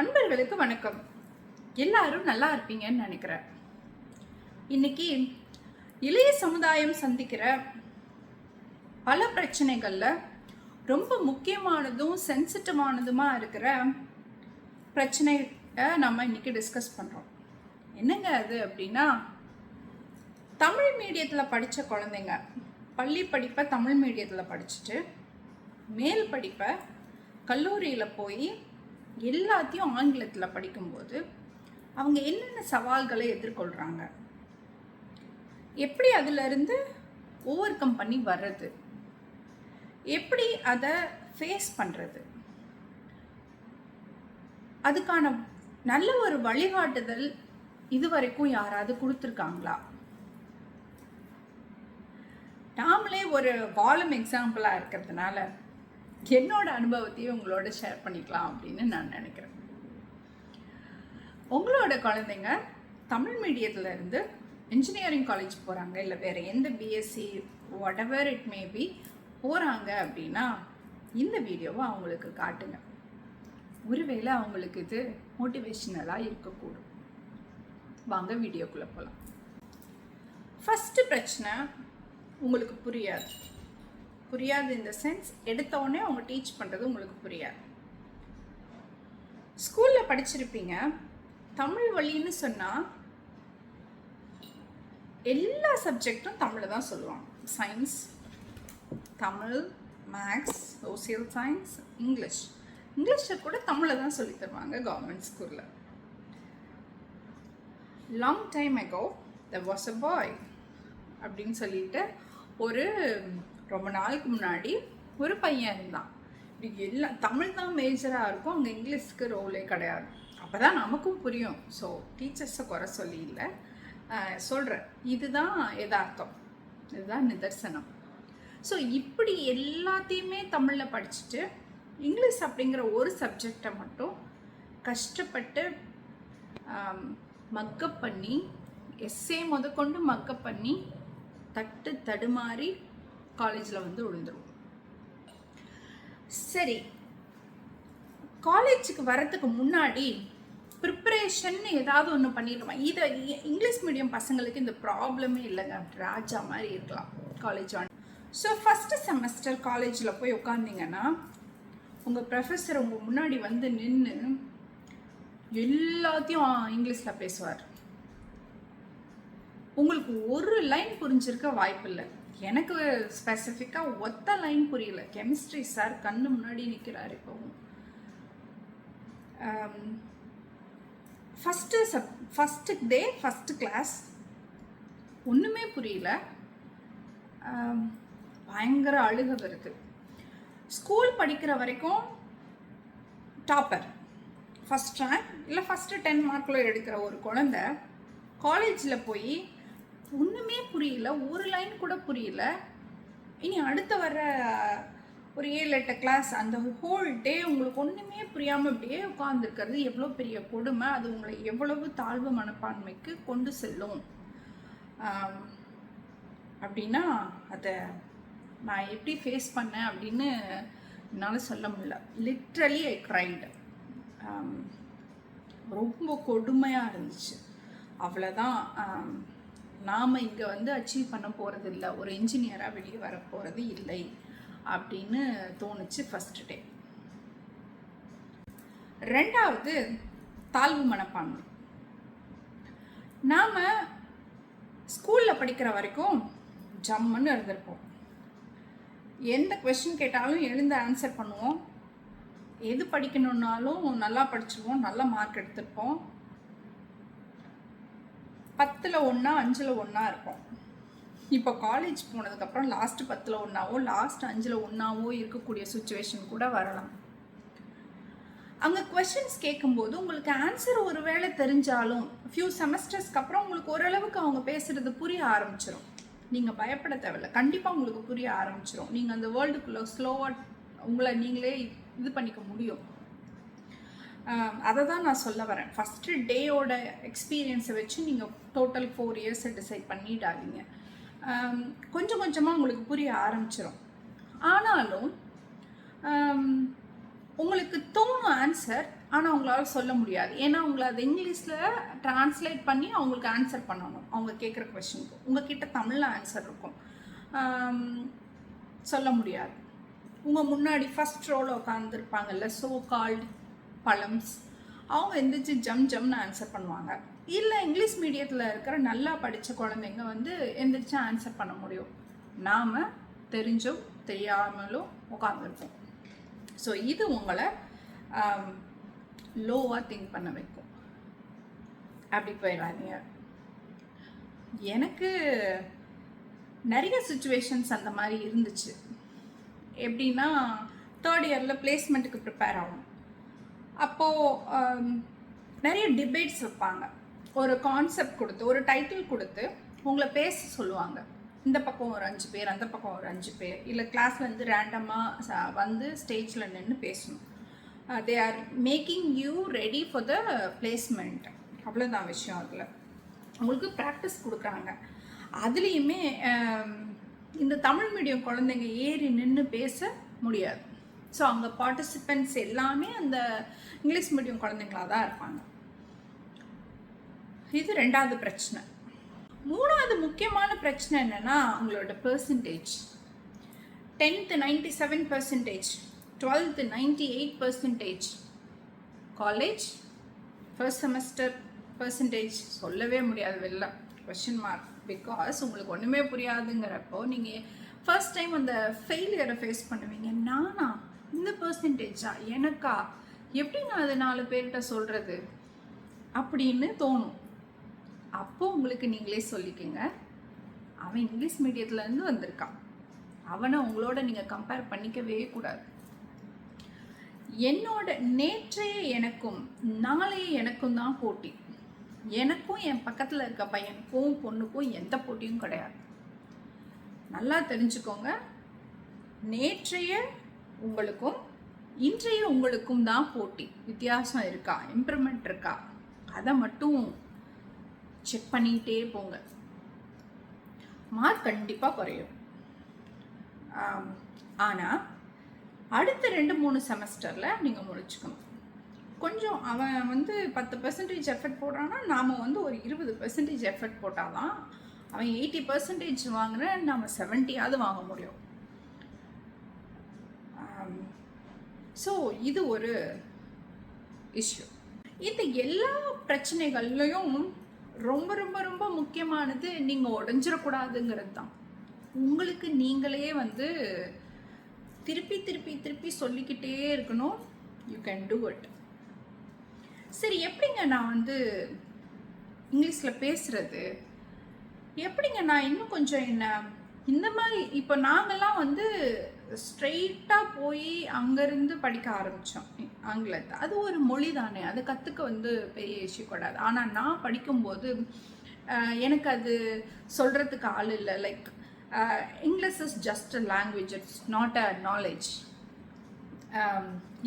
அன்பர்களுக்கு வணக்கம். எல்லாரும் நல்லா இருப்பீங்கன்னு நினைக்கிறேன். இன்னைக்கு இளைய சமுதாயம் சந்திக்கிற பல பிரச்சனைகளில் ரொம்ப முக்கியமானதும் சென்சிட்டிவானதுமாக இருக்கிற பிரச்சனையை நம்ம இன்னைக்கு டிஸ்கஸ் பண்ணுறோம் என்னங்க அது அப்படின்னா தமிழ் மீடியத்தில் படித்த குழந்தைங்க பள்ளி படிப்பை தமிழ் மீடியத்தில் படிச்சுட்டு மேல் படிப்பை கல்லூரியில் போய் எல்லாத்தையும் ஆங்கிலத்தில் படிக்கும்போது அவங்க என்னென்ன சவால்களை எதிர்கொள்கிறாங்க எப்படி அதிலிருந்து ஓவர் கம் பண்ணி வர்றது? எப்படி அதை ஃபேஸ் பண்ணுறது அதுக்கான நல்ல ஒரு வழிகாட்டுதல் இதுவரைக்கும் யாராவது கொடுத்துருக்காங்களா? நாமளே ஒரு வால்யூம் எக்ஸாம்பிளாக இருக்கிறதுனால என்னோட அனுபவத்தையும் உங்களோட ஷேர் பண்ணிக்கலாம் அப்படின்னு நான் நினைக்கிறேன். உங்களோட குழந்தைங்க தமிழ் மீடியத்தில் இருந்து இன்ஜினியரிங் காலேஜ் போகிறாங்க இல்லை வேறு எந்த BSc whatever it may be போகிறாங்க அப்படின்னா இந்த வீடியோவை அவங்களுக்கு காட்டுங்க. ஒருவேளை அவங்களுக்கு இது மோட்டிவேஷ்னலாக இருக்கக்கூடும். வாங்க வீடியோக்குள்ளே போகலாம் ஃபஸ்ட்டு பிரச்சனை உங்களுக்கு புரியாது. புரியாது இந்த சென்ஸ் எடுத்தவொடனே அவங்க டீச் பண்ணுறது உங்களுக்கு புரியாது. ஸ்கூலில் படிச்சிருப்பீங்க தமிழ் வழின்னு சொன்னால் எல்லா சப்ஜெக்டும் தமிழில் தான் சொல்லுவாங்க. Science Tamil maths social science English இங்கிலீஷில் கூட தமிழில் தான் சொல்லி தருவாங்க கவர்மெண்ட் ஸ்கூலில் long time ago there was a boy அப்படின்னு சொல்லிட்டு ஒரு ரொம்ப நாளுக்கு முன்னாடி ஒரு பையன் இருந்தான். இப்படி எல்லாம் தமிழ் தான் மேஜராக இருக்கும் அங்கே இங்கிலீஷ்க்கு ரோலே கிடையாது. அப்போ தான் நமக்கும் புரியும். ஸோ டீச்சர்ஸை குறை சொல்லி இல்லை. சொல்கிறேன் இதுதான் யதார்த்தம். இதுதான் நிதர்சனம். ஸோ இப்படி எல்லாத்தையுமே தமிழில் படிச்சுட்டு இங்கிலீஷ் அப்படிங்கிற ஒரு சப்ஜெக்டை மட்டும் கஷ்டப்பட்டு மக்கப் பண்ணி எஸ்ஏ முதற்கொண்டு மக்கப் பண்ணி தட்டு தடுமாறி காலேஜில் வந்து விழுந்துரும். சரி. காலேஜுக்கு வரத்துக்கு முன்னாடி ப்ரிப்பரேஷன் ஏதாவது ஒன்று பண்ணிடுவோம் இதை இங்கிலீஷ் மீடியம் பசங்களுக்கு இந்த ப்ராப்ளமே இல்லைங்க. ராஜா மாதிரி இருக்கலாம் college on so first semester காலேஜில் போய் உட்காந்திங்கன்னா உங்கள் ப்ரொஃபஸர் உங்கள் முன்னாடி வந்து நின்று எல்லாத்தையும் இங்கிலீஷில் பேசுவார். உங்களுக்கு ஒரு லைன் புரிஞ்சிருக்க வாய்ப்பில்லை. எனக்கு ஸ்பெசிஃபிக்காக ஒத்த லைன் புரியல. கெமிஸ்ட்ரி சார் கண்ணு முன்னாடி நிற்கிறார் இப்போவும். First sub first day first class ஒன்றுமே புரியல. Um, பயங்கர அழுக வருது ஸ்கூல் படிக்கிற வரைக்கும் டாப்பர் ஃபஸ்ட் ரேங்க் இல்லை ஃபஸ்ட்டு டென் மார்க்கில் எடுக்கிற ஒரு குழந்த காலேஜில் போய் ஒன்றுமே புரியல. ஒரு லைன் கூட புரியல. இனி அடுத்து வர ஒரு ஏழு எட்டு கிளாஸ் அந்த ஹோல் டே உங்களுக்கு ஒன்றுமே புரியாமல் அப்படியே உட்காந்துருக்கிறது எவ்வளோ பெரிய கொடுமை. அது உங்களை எவ்வளவு தாழ்வு மனப்பான்மைக்கு கொண்டு செல்லும். அப்படின்னா அதை நான் எப்படி ஃபேஸ் பண்ணேன் அப்படின்னு என்னால் சொல்ல முடியல. லிட்ரலி ஐ க்ரைடு ரொம்ப கொடுமையாக இருந்துச்சு. அவ்வளோதான் நாம் இங்கே வந்து அச்சீவ் பண்ண போகிறது இல்லை ஒரு இன்ஜினியராக வெளியே வர போகிறது இல்லை அப்படின்னு தோணுச்சு ஃபஸ்ட் டே ரெண்டாவது தாழ்வு மனப்பான்மை. நாம் ஸ்கூலில் படிக்கிற வரைக்கும் ஜம்முன்னு இருந்திருப்போம். எந்த கொஷின் கேட்டாலும் எழுந்து ஆன்சர் பண்ணுவோம். எது படிக்கணுன்னாலும் நல்லா படிச்சிருவோம் நல்ல மார்க் எடுத்திருப்போம். பத்தில் ஒன்றா அஞ்சில் ஒன்றா இருக்கும். இப்போ காலேஜ் போனதுக்கப்புறம் லாஸ்ட் பத்தில் ஒன்றாவோ லாஸ்ட் அஞ்சில் ஒன்றாவோ இருக்கக்கூடிய சுச்சுவேஷன் கூட வரலாம். அங்கே கொஷின்ஸ் கேட்கும்போது உங்களுக்கு ஆன்சர் ஒருவேளை தெரிஞ்சாலும் ஃபியூ செமஸ்டர்ஸ்க்கு அப்புறம் உங்களுக்கு ஓரளவுக்கு அவங்க பேசுகிறது புரிய ஆரம்பிச்சிடும் நீங்கள் பயப்பட தேவையில்ல. கண்டிப்பாக உங்களுக்கு புரிய ஆரம்பிச்சிடும் நீங்கள் அந்த வேர்ல்டுக்குள்ளே ஸ்லோவாக உங்களை நீங்களே இது பண்ணிக்க முடியும். அதை தான் நான் சொல்ல வரேன். ஃபஸ்ட்டு டேயோட எக்ஸ்பீரியன்ஸை வச்சு நீங்கள் டோட்டல் ஃபோர் இயர்ஸை டிசைட் பண்ணிடாதீங்க. கொஞ்சம் கொஞ்சமாக உங்களுக்கு புரிய ஆரம்பிச்சிடும் ஆனாலும் உங்களுக்கு தோணும் ஆன்சர் ஆனால் அவங்களால சொல்ல முடியாது. ஏன்னா அவங்கள அது இங்கிலீஷில் ட்ரான்ஸ்லேட் பண்ணி அவங்களுக்கு ஆன்சர் பண்ணணும். அவங்க கேட்குற கொஷனுக்கு உங்ககிட்ட தமிழில் ஆன்சர் இருக்கும். சொல்ல முடியாது. உங்கள் முன்னாடி ஃபஸ்ட் ரோவில் உட்காந்துருப்பாங்கல்ல ஸோ கால்டு பழம்ஸ். அவங்க எந்திரிச்சு ஜம் ஜம்னு ஆன்சர் பண்ணுவாங்க. இல்லை இங்கிலீஷ் மீடியத்தில் இருக்கிற நல்லா படித்த குழந்தைங்க வந்து எந்திரிச்சு ஆன்சர் பண்ண முடியும். நாம் தெரிஞ்சும் தெரியாமலும் உட்காந்துருப்போம் ஸோ இது உங்களை um, லோவாக திங்க் பண்ண வைக்கும். அப்படி போயிடாதீங்க. எனக்கு நிறைய சுச்சுவேஷன்ஸ் அந்த மாதிரி இருந்துச்சு. எப்படின்னா தேர்ட் இயரில் பிளேஸ்மெண்ட்டுக்கு ப்ரிப்பேர் ஆகும் அப்போது நிறைய டிபேட்ஸ் வைப்பாங்க. ஒரு கான்செப்ட் கொடுத்து ஒரு டைட்டில் கொடுத்து உங்களை பேச சொல்லுவாங்க. இந்த பக்கம் ஒரு அஞ்சு பேர் அந்த பக்கம் ஒரு அஞ்சு பேர். இல்லை கிளாஸில் இருந்து ரேண்டமாக வந்து ஸ்டேஜில் நின்று பேசணும். They are making you ready for the placement அவ்வளோதான் விஷயம் அதில். உங்களுக்கு ப்ராக்டிஸ் கொடுக்குறாங்க. அதுலேயுமே இந்த தமிழ் மீடியம் குழந்தைங்க ஏறி நின்று பேச முடியாது. ஸோ அங்கே பார்ட்டிசிபெண்ட்ஸ் எல்லாமே அந்த இங்கிலீஷ் மீடியம் குழந்தைங்களாக தான் இருப்பாங்க. இது ரெண்டாவது பிரச்சனை. மூணாவது முக்கியமான பிரச்சனை என்னென்னா உங்களோட percentage tenth ninety seven percentage twelfth ninety eight percentage college first semester percentage சொல்லவே முடியாது வெளில. கொஷின் மார்க் பிகாஸ் உங்களுக்கு ஒன்றுமே புரியாதுங்கிறப்போ நீங்கள் ஃபர்ஸ்ட் டைம் அந்த ஃபெயிலியரை ஃபேஸ் பண்ணுவீங்க நானா இந்த பர்சன்டேஜா எனக்கா? எப்படி நான் அதை நாலு பேர்கிட்ட சொல்கிறது அப்படின்னு தோணும். அப்போ உங்களுக்கு நீங்களே சொல்லிக்கோங்க. அவன் இங்கிலீஷ் மீடியத்துலேருந்து வந்திருக்கான். அவனை உங்களோட நீங்கள் கம்பேர் பண்ணிக்கவே கூடாது. என்னோட நேற்றைய எனக்கும் நாளைய எனக்கும் தான் போட்டி. எனக்கும் என் பக்கத்தில் இருக்க பையனுக்கும் பொண்ணுக்கும் எந்த போட்டியும் கிடையாது. நல்லா தெரிஞ்சுக்கோங்க. நேற்றைய உங்களுக்கும் இன்றைய உங்களுக்கும் தான் போட்டி. வித்தியாசம் இருக்கா? இம்ப்ரூவ்மெண்ட் இருக்கா? அதை மட்டும் செக் பண்ணிக்கிட்டே போங்க. மார்க் கண்டிப்பாக குறையும். ஆனால் அடுத்த ரெண்டு மூணு செமஸ்டரில் நீங்கள் முடிச்சுக்கணும். கொஞ்சம் அவன் வந்து பத்து பர்சன்டேஜ் எஃபர்ட் போடுறான்னா நாம் வந்து ஒரு இருபது பர்சன்டேஜ் எஃபர்ட் போட்டால் தான் அவன் எயிட்டி பர்சன்டேஜ் வாங்கின நம்ம செவன்ட்டியாவது வாங்க முடியும். ஸோ இது ஒரு இஷ்யூ இந்த எல்லா பிரச்சனைகள்லையும் ரொம்ப ரொம்ப ரொம்ப முக்கியமானது நீங்கள் உடஞ்சிடக்கூடாதுங்கிறது தான். உங்களுக்கு நீங்களே வந்து திருப்பி திருப்பி திருப்பி சொல்லிக்கிட்டே இருக்கணும். யூ கேன் டூ இட் சரி எப்படிங்க நான் வந்து இங்கிலீஷில் பேசுகிறது எப்படிங்க நான் இன்னும் கொஞ்சம் என்ன இந்த மாதிரி இப்போ நாங்கள்லாம் வந்து ஸ்ட்ரெயிட்டாக போய் அங்கேருந்து படிக்க ஆரம்பித்தோம் ஆங்கிலத்தை. அது ஒரு மொழி தானே. அது கற்றுக்க வந்து பெரிய இஷ்யூ கூடாது ஆனால் நான் படிக்கும்போது எனக்கு அது சொல்கிறதுக்கு ஆள் இல்லை. Like English is just a language it's not a knowledge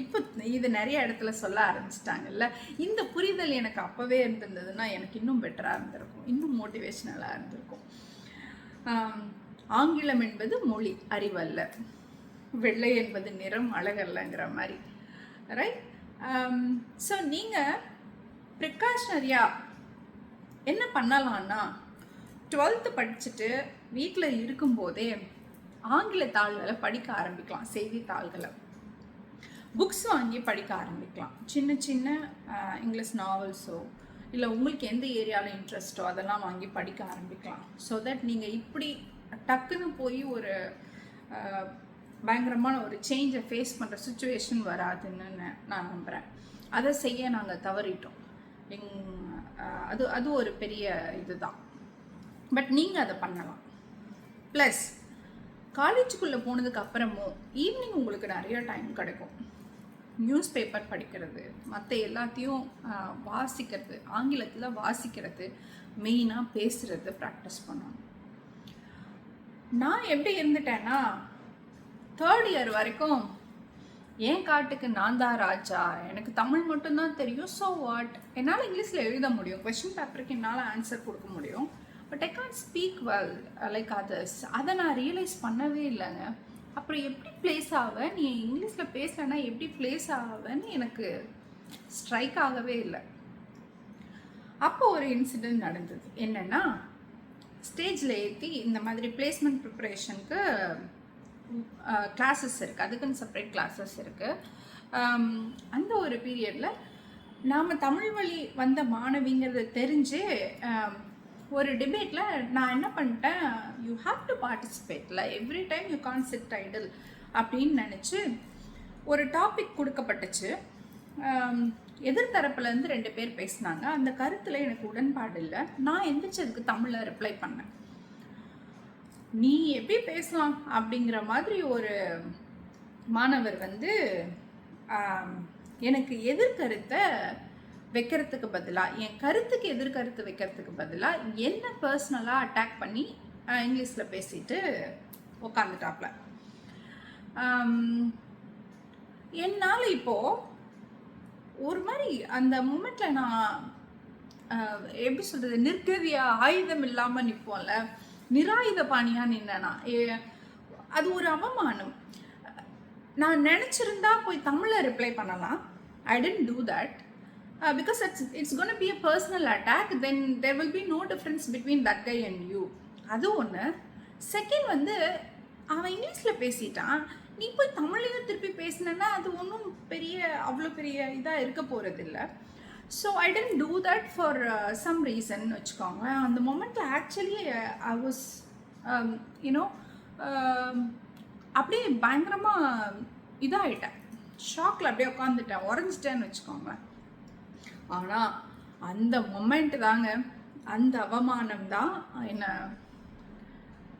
இப்போ இது நிறைய இடத்துல சொல்ல ஆரம்பிச்சிட்டாங்கல்ல. இந்த புரிதல் எனக்கு அப்போவே இருந்திருந்ததுன்னா எனக்கு இன்னும் பெட்டராக இருந்திருக்கும். இன்னும் மோட்டிவேஷ்னலாக இருந்திருக்கும். ஆங்கிலம் என்பது மொழி அறிவல்ல வெள்ளை என்பது நிறம் அழகல்லங்கிற மாதிரி. ரைட் ஸோ நீங்கள் ப்ரிகாஷனரியாக என்ன பண்ணலான்னா டுவெல்த்து படிச்சுட்டு வீட்டில் இருக்கும்போதே ஆங்கில தாள்களை படிக்க ஆரம்பிக்கலாம் செய்தித்தாள்களை. புக்ஸ் வாங்கி படிக்க ஆரம்பிக்கலாம். சின்ன சின்ன இங்கிலீஷ் நாவல்ஸோ இல்லை உங்களுக்கு எந்த ஏரியாவில் இன்ட்ரெஸ்ட்டோ அதெல்லாம் வாங்கி படிக்க ஆரம்பிக்கலாம். ஸோ தட் நீங்கள் இப்படி டக்குன்னு போய் ஒரு பயங்கரமான ஒரு சேஞ்சை ஃபேஸ் பண்ணுற சுச்சுவேஷன் வராதுன்னு நான் நம்புகிறேன் அதை செய்ய நாங்கள் தவறிட்டோம். எங் அது அது ஒரு பெரிய இதுதான். பட் நீங்கள் அதை பண்ணலாம். ப்ளஸ் காலேஜுக்குள்ளே போனதுக்கு அப்புறமும் ஈவினிங் உங்களுக்கு நிறைய டைம் கிடைக்கும். நியூஸ் பேப்பர் படிக்கிறது மற்ற எல்லாத்தையும் வாசிக்கிறது ஆங்கிலத்தில் வாசிக்கிறது மெயினாக பேசுகிறது ப்ராக்டிஸ் பண்ணணும். நான் எப்படி இருந்துட்டேன்னா தேர்ட் இயர் வரைக்கும் என் காட்டுக்கு நான் தான் ராஜா. எனக்கு தமிழ் மட்டும்தான் தெரியும். ஸோ வாட் என்னால் இங்கிலீஷில் எழுத முடியும். கொஷின் பேப்பருக்கு என்னால் ஆன்சர் கொடுக்க முடியும். But I can speak well like others அதை நான் ரியலைஸ் பண்ணவே இல்லைங்க. அப்புறம் எப்படி ப்ளேஸ் ஆவ? நீ இங்கிலீஷில் பேசலைன்னா எப்படி ப்ளேஸ் ஆவேன்னு எனக்கு ஸ்ட்ரைக் ஆகவே இல்லை. அப்போ ஒரு இன்சிடெண்ட் நடந்தது. என்னென்னா ஸ்டேஜில் ஏற்றி இந்த மாதிரி பிளேஸ்மெண்ட் ப்ரிப்பரேஷனுக்கு கிளாஸஸ் இருக்குது அதுக்குன்னு செப்பரேட் கிளாஸஸ் இருக்குது அந்த ஒரு பீரியடில் நாம் தமிழ் வழி வந்த மாணவிங்கிறத தெரிஞ்சு ஒரு டிபேட்டில் நான் என்ன பண்ணிட்டேன் you have to பார்ட்டிசிபேட்ல every time you can sit idle அப்படின்னு நினச்சி ஒரு டாபிக் கொடுக்கப்பட்டுச்சு. எதிர்த்தரப்புலேருந்து ரெண்டு பேர் பேசினாங்க. அந்த கருத்தில் எனக்கு உடன்பாடு இல்லை. நான் எந்திரிச்சதுக்கு தமிழில் ரிப்ளை பண்ணேன். நீ எப்படி பேசலாம் அப்படிங்கிற மாதிரி ஒரு மாணவர் வந்து எனக்கு எதிர்கருத்தை வைக்கிறதுக்கு பதிலாக என் கருத்துக்கு எதிர்கருத்து வைக்கிறதுக்கு பதிலாக என்ன பர்சனலாக அட்டாக் பண்ணி இங்கிலீஷில் பேசிட்டு உக்காந்துட்டாப்ல. என்னால் இப்போது ஒரு மாதிரி அந்த மூமெண்ட்டில் நான் எப்படி சொல்கிறது நிற்கதியாக ஆயுதம் இல்லாமல் நிற்போம்ல நிராயுத பாணியாக நின்னா அது ஒரு அவமானம். நான் நினச்சிருந்தா போய் தமிழில் ரிப்ளை பண்ணலாம். I tend to that because it's it's gonna be a personal attack then there will be no difference between that guy and you அது ஒன்று செகண்ட் வந்து அவன் இங்கிலீஷில் பேசிட்டான். நீ போய் தமிழையும் திருப்பி பேசினேன்னா அது ஒன்றும் பெரிய அவ்வளோ பெரிய இதாக இருக்க போகிறதில்ல so I tend to that for some reason வச்சுக்கோங்க அந்த மொமெண்ட்டில் actually I was you know அப்படியே பயங்கரமாக இதாகிட்டேன் ஷாக்கில் அப்படியே உட்காந்துட்டேன் உறைஞ்சிட்டேன்னு வச்சுக்கோங்க ஆனால் அந்த மொமெண்ட் தாங்க அந்த அவமானம் தான் என்னை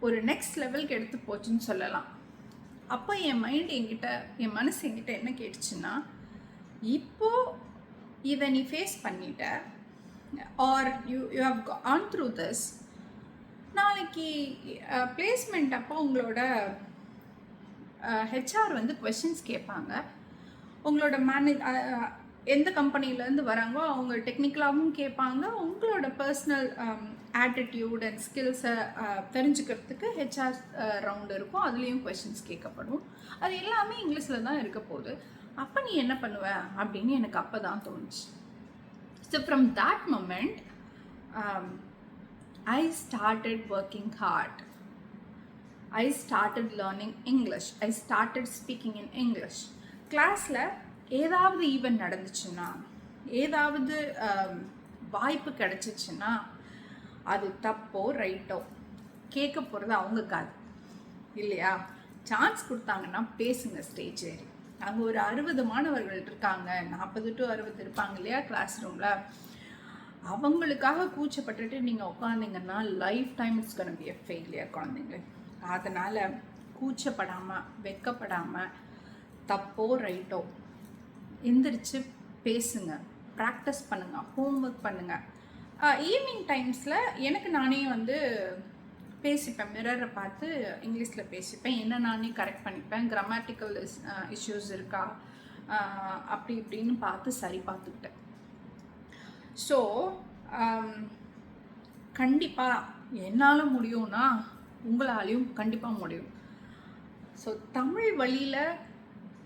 ஒரு நெக்ஸ்ட் லெவலுக்கு எடுத்து போச்சுன்னு சொல்லலாம். அப்போ என் மைண்ட் என்கிட்ட என் மனசு என்கிட்ட என்ன கேட்டுச்சுன்னா இப்போ இதை நீ ஃபேஸ் பண்ணிட்ட are you you have on through this நாளைக்கு பிளேஸ்மெண்ட் அப்போ உங்களோட ஹெச்ஆர் வந்து கொஷின்ஸ் கேட்பாங்க. உங்களோட மேனேஜ் எந்த கம்பெனிலேருந்து வராங்களோ அவங்க டெக்னிக்கலாகவும் கேட்பாங்க. உங்களோட பர்சனல் ஆட்டிடியூட் அண்ட் ஸ்கில்ஸை தெரிஞ்சுக்கிறதுக்கு ஹெச்ஆர் ரவுண்ட் இருக்கும். அதுலேயும் கொஷின்ஸ் கேட்கப்படும். அது எல்லாமே இங்கிலீஷில் தான் இருக்க போகுது. அப்போ நீ என்ன பண்ணுவ? அப்படின்னு எனக்கு அப்போ தான் தோணுச்சு so from that moment I started working hard I started learning English I started speaking in English கிளாஸில் ஏதாவது ஈவெண்ட் நடந்துச்சுன்னா ஏதாவது um, வாய்ப்பு கிடச்சிச்சின்னா அது தப்போ ரைட்டோ கேட்க போகிறது அவங்க காது இல்லையா? சான்ஸ் கொடுத்தாங்கன்னா பேசுங்க ஸ்டேஜ் ஏறி. அங்கே ஒரு அறுபது மாணவர்கள் இருக்காங்க. நாற்பது டு அறுபது இருப்பாங்க இல்லையா கிளாஸ் ரூமில் அவங்களுக்காக கூச்சப்பட்டுட்டு நீங்கள் உட்காந்தீங்கன்னா life time it's gonna be a failure குழந்தைங்க அதனால் கூச்சப்படாமல் வெக்கப்படாமல் தப்போ ரைட்டோ எந்திரிச்சு பேசுங்க. ப்ராக்டிஸ் பண்ணுங்கள் ஹோம்ஒர்க் பண்ணுங்கள் ஈவினிங் டைம்ஸில் எனக்கு நானே வந்து பேசிப்பேன் மிரரை பார்த்து இங்கிலீஷில் பேசிப்பேன். என்ன நானே கரெக்ட் பண்ணிப்பேன்? கிராமட்டிக்கல் இஷ்யூஸ் uh, இருக்கா? அப்படி இப்படின்னு பார்த்து சரி பார்த்துக்கிட்டேன். ஸோ கண்டிப்பாக என்னால் முடியும்னா உங்களாலையும் கண்டிப்பாக முடியும். ஸோ தமிழ் வழியில்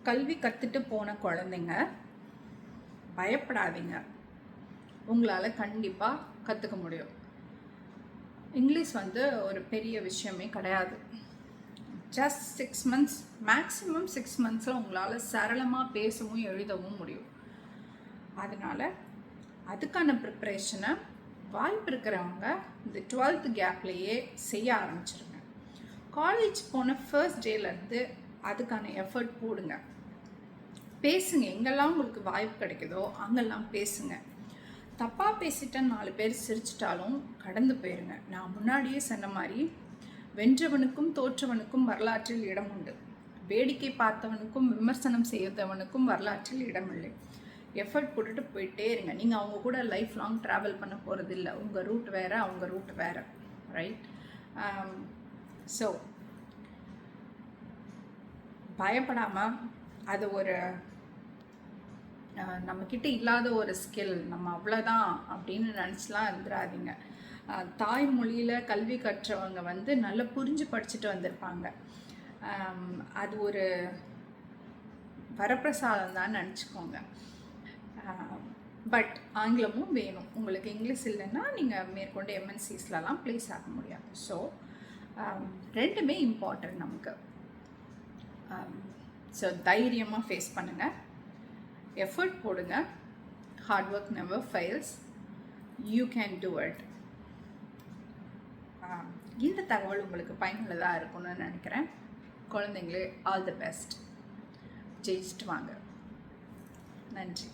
கல்வி கற்றுட்டு போன குழந்தைங்க பயப்படாதீங்க. உங்களால் கண்டிப்பாக கற்றுக்க முடியும். இங்கிலீஷ் வந்து ஒரு பெரிய விஷயமே கிடையாது. Just six months maximum six மந்த்ஸில் உங்களால் சரளமாக பேசவும் எழுதவும் முடியும். அதனால் அதுக்கான ப்ரிப்ரேஷனை வாய்ப்பு இருக்கிறவங்க இந்த டுவெல்த் கேப்லேயே செய்ய ஆரம்பிச்சிருங்க. காலேஜ் போன ஃபர்ஸ்ட் டேலேருந்து அதுக்கான எஃபர்ட் போடுங்க. பேசுங்க எங்கெல்லாம் உங்களுக்கு வாய்ப்பு கிடைக்குதோ அங்கெல்லாம் பேசுங்கள் தப்பாக பேசிட்ட நாலு பேர் சிரிச்சிட்டாலும் கடந்து போயிருங்க. நான் முன்னாடியே சொன்ன மாதிரி வென்றவனுக்கும் தோற்றவனுக்கும் வரலாற்றில் இடம் உண்டு. வேடிக்கை பார்த்தவனுக்கும் விமர்சனம் செய்தவனுக்கும் வரலாற்றில் இடமில்லை எஃபர்ட் போட்டுட்டு போயிட்டே இருங்க. நீங்கள் அவங்க கூட லைஃப் லாங் ட்ராவல் பண்ண போகிறது இல்லை உங்கள் ரூட் வேறு அவங்க ரூட் வேறு. ரைட் ஸோ um, பயப்படாமல் அது ஒரு நம்மக்கிட்ட இல்லாத ஒரு ஸ்கில் நம்ம அவ்வளோதான் அப்படின்னு நினச்சிலாம் இருந்துடாதீங்க தாய்மொழியில் கல்வி கற்றவங்க வந்து நல்லா புரிஞ்சு படிச்சுட்டு வந்திருப்பாங்க. அது ஒரு வரப்பிரசாதம் தான் நினச்சிக்கோங்க. பட் ஆங்கிலமும் வேணும். உங்களுக்கு இங்கிலீஷ் இல்லைன்னா நீங்கள் மேற்கொண்டு எம்என்சிஸ்லலாம் ப்ளேஸ் ஆக முடியாது. ஸோ ரெண்டுமே இம்பார்ட்டன்ட் நமக்கு. ஸோ தைரியமாக ஃபேஸ் பண்ணுங்கள் எஃபர்ட் போடுங்க. Hard work never fails you can do it இந்த தகவல் உங்களுக்கு பயனுள்ளதாக இருக்கும்னு நினைக்கிறேன். குழந்தைங்களே ஆல் தி பெஸ்ட் ஜெயிச்சுட்டு வாங்க. நன்றி.